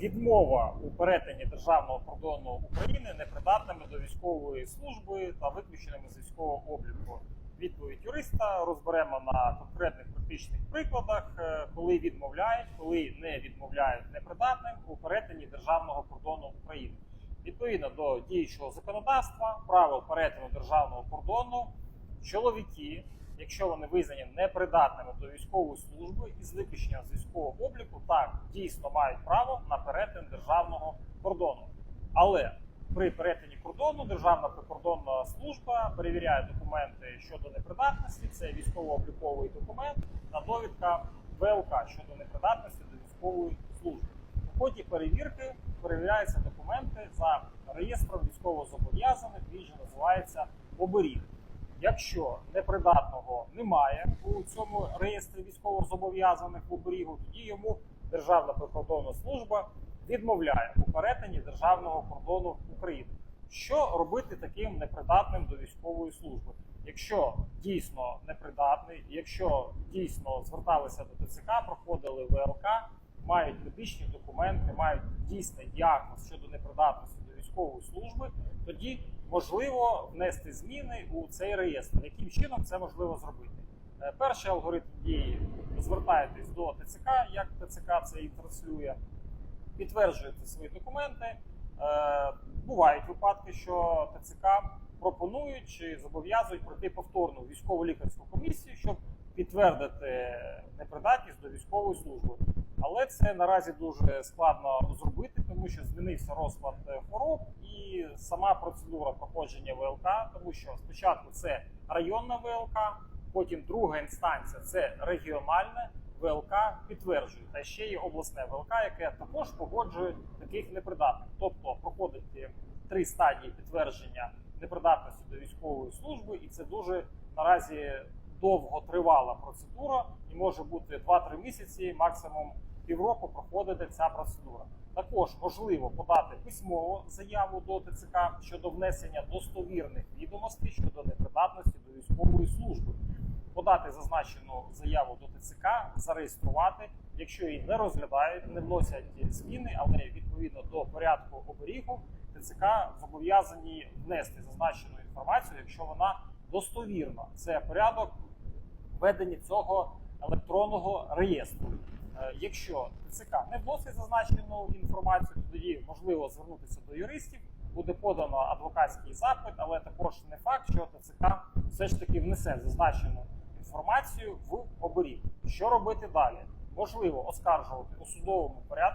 відмова у перетині державного кордону України непридатними до військової служби та виключеними з військового обліку. Відповідь юриста розберемо на конкретних практичних прикладах, е, коли відмовляють, коли не відмовляють непридатним у перетині державного кордону України. Відповідно до діючого законодавства, правил перетину державного кордону, чоловіки, якщо вони визнані непридатними до військової служби із виключенням з військового обліку, так дійсно мають право на перетин державного кордону. Але при перетині кордону Державна прикордонна служба перевіряє документи щодо непридатності. Це військово-обліковий документ та довідка ВЛК щодо непридатності до військової служби. У ході перевірки перевіряються документи за реєстром військовозобов'язаних, він же називається оберіг. Якщо непридатного немає у цьому реєстрі військовозобов'язаних в оберігу, тоді йому Державна прикордонна служба відмовляє у перетині державного кордону України. Що робити таким непридатним до військової служби? Якщо дійсно непридатний, якщо дійсно зверталися до ТЦК, проходили ВЛК, мають медичні документи, мають дійсний діагноз щодо непридатності військової служби, тоді можливо внести зміни у цей реєстр. Яким чином це можливо зробити? Е, Перший алгоритм дії звертаєтесь до ТЦК, як ТЦК це і транслює, підтверджуєте свої документи. Е, Бувають випадки, що ТЦК пропонують чи зобов'язують пройти повторну військово лікарську комісію, щоб підтвердити непридатність до військової служби. Але це наразі дуже складно зробити, що змінився розклад е, хвороб і сама процедура проходження ВЛК, тому що спочатку це районна ВЛК, потім друга інстанція це регіональне ВЛК підтверджує. Та ще є обласне ВЛК, яке також погоджує таких непридатних. Тобто проходить е, три стадії підтвердження непридатності до військової служби, і це дуже наразі довготривала процедура, і може бути 2-3 місяці, максимум півроку проходити ця процедура. Також можливо подати письмову заяву до ТЦК щодо внесення достовірних відомостей щодо непридатності до військової служби. Подати зазначену заяву до ТЦК, зареєструвати. Якщо її не розглядають, не вносять зміни, але відповідно до порядку оберігу, ТЦК зобов'язані внести зазначену інформацію, якщо вона достовірна. Це порядок ведення цього електронного реєстру. Е, Якщо ТЦК не вносить зазначену інформацію, то тоді можливо звернутися до юристів, буде подано адвокатський запит, але також не факт, що ТЦК все ж таки внесе зазначену інформацію в оберіг. Що робити далі? Можливо оскаржувати у судовому порядку.